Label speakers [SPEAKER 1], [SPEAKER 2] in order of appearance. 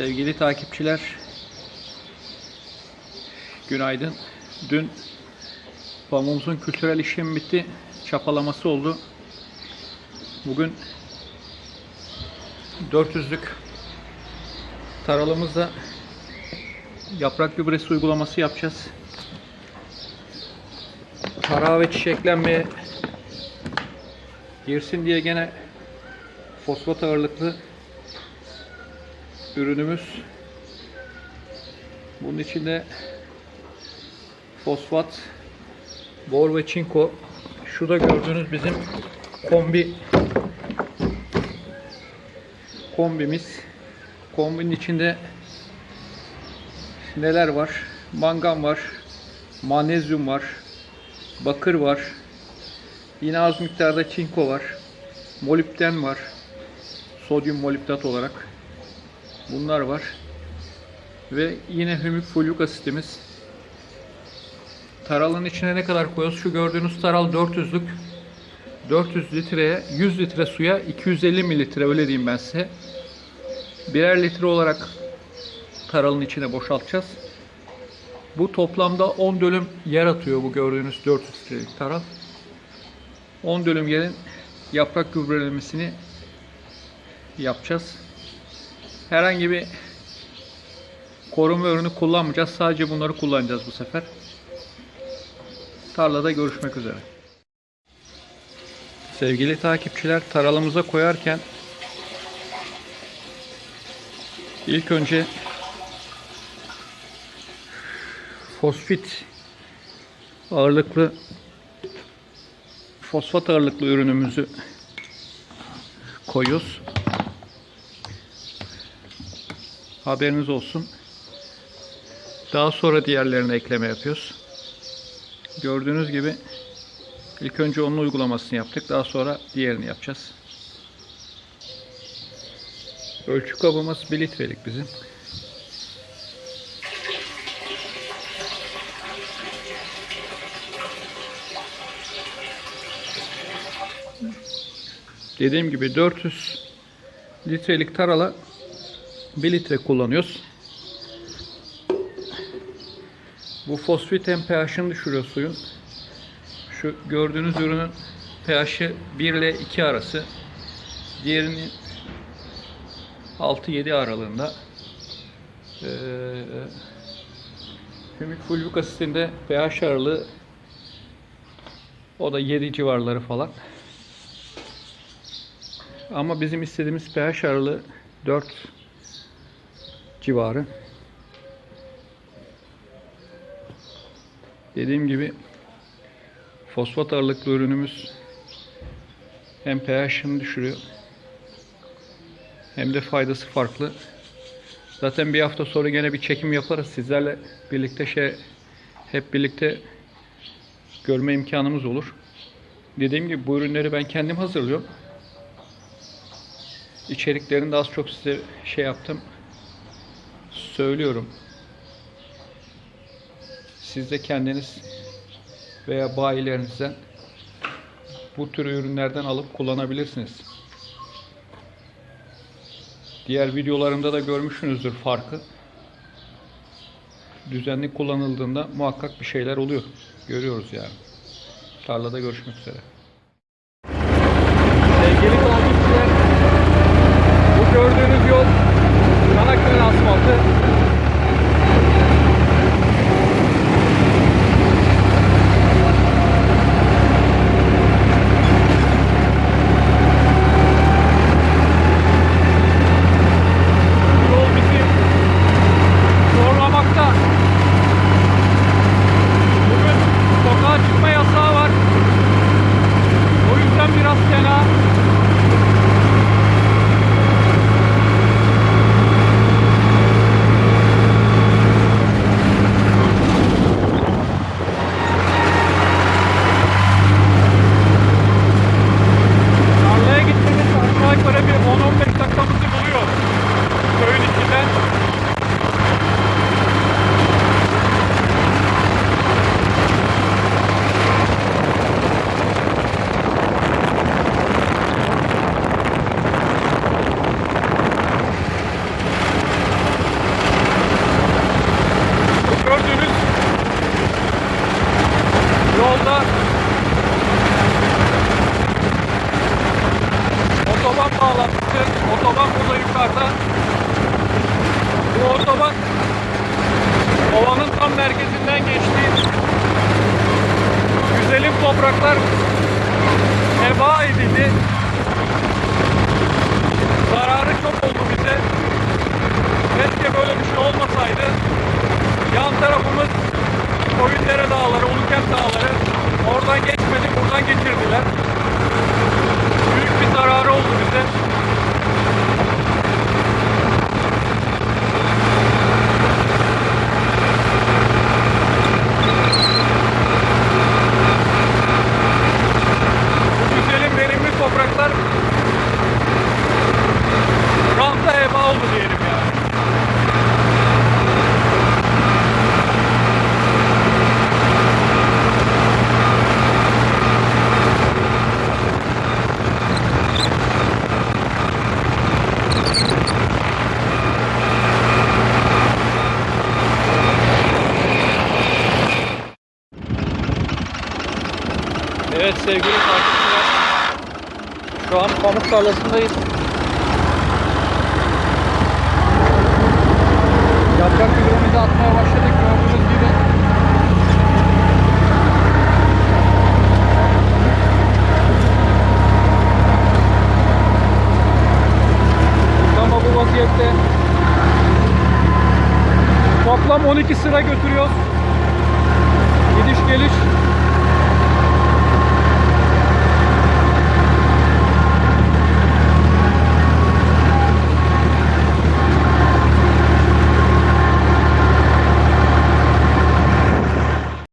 [SPEAKER 1] Sevgili takipçiler, günaydın. Dün pamuğumuzun kültürel işlemi bitti. Çapalaması oldu. Bugün 400'lük taralımızda yaprak gübresi uygulaması yapacağız. Tarağı ve çiçeklenmeye girsin diye gene fosfat ağırlıklı ürünümüz. Bunun içinde fosfat, bor ve çinko. Şurada gördüğünüz bizim kombi kombimiz. Kombinin içinde neler var? Mangan var, manezyum var, bakır var, yine az miktarda çinko var, molibden var, sodyum molibdat olarak. Bunlar var. Ve yine hümik fulvik asitimiz. Taralın içine ne kadar koyuyoruz? Şu gördüğünüz taral 400'lük. 400 litreye 100 litre suya 250 mililitre öyle diyeyim ben size. Birer litre olarak taralın içine boşaltacağız. Bu toplamda 10 dönüm yer atıyor bu gördüğünüz 400 litrelik taral. 10 dönüm yerin yaprak gübrelemesini yapacağız. Herhangi bir koruma ürünü kullanmayacağız. Sadece bunları kullanacağız bu sefer. Tarlada görüşmek üzere. Sevgili takipçiler taralımıza koyarken ilk önce fosfit ağırlıklı fosfat ağırlıklı ürünümüzü koyuyoruz. Haberiniz olsun. Daha sonra diğerlerine ekleme yapıyoruz. Gördüğünüz gibi ilk önce onun uygulamasını yaptık. Daha sonra diğerini yapacağız. Ölçü kabımız 1 litrelik bizim. Dediğim gibi 400 litrelik tarala 1 litre kullanıyoruz. Bu fosfit hem pH'ını düşürüyor suyun. Şu gördüğünüz ürünün pH'i 1 ile 2 arası. Diğerinin 6-7 aralığında. Ee, hümik fulvik asitinde pH aralığı o da 7 civarları falan. Ama bizim istediğimiz pH aralığı 4 civarı. Dediğim gibi fosfat ağırlıklı ürünümüz hem pH'ını düşürüyor hem de faydası farklı. Zaten bir hafta sonra gene bir çekim yaparız. Sizlerle birlikte şey hep birlikte görme imkanımız olur. Dediğim gibi bu ürünleri ben kendim hazırlıyorum. İçeriklerini de az çok size şey yaptım. Söylüyorum. Siz de kendiniz veya bayilerinizden bu tür ürünlerden alıp kullanabilirsiniz. Diğer videolarımda da görmüşsünüzdür farkı. Düzenli kullanıldığında muhakkak bir şeyler oluyor. Görüyoruz yani. Tarlada görüşmek üzere. Sevgili bu gördüğünüz solda otoban bağlantısı. Otoban burada yukarıda. Bu otoban ovanın tam merkezinden geçtiği güzelim topraklar heba edildi. Zararı çok oldu bize. Keşke böyle bir şey olmasaydı. Yan tarafımız Koyundere Dağları, Ulukent Dağları oldu diyelim yani. Evet sevgili takipçiler. Şu an pamuk tarlasındayız. Yaprak biberimizi atmaya başladık gördüğünüz gibi. Ama bu vaziyette toplam 12 sıra götürüyoruz. Gidiş geliş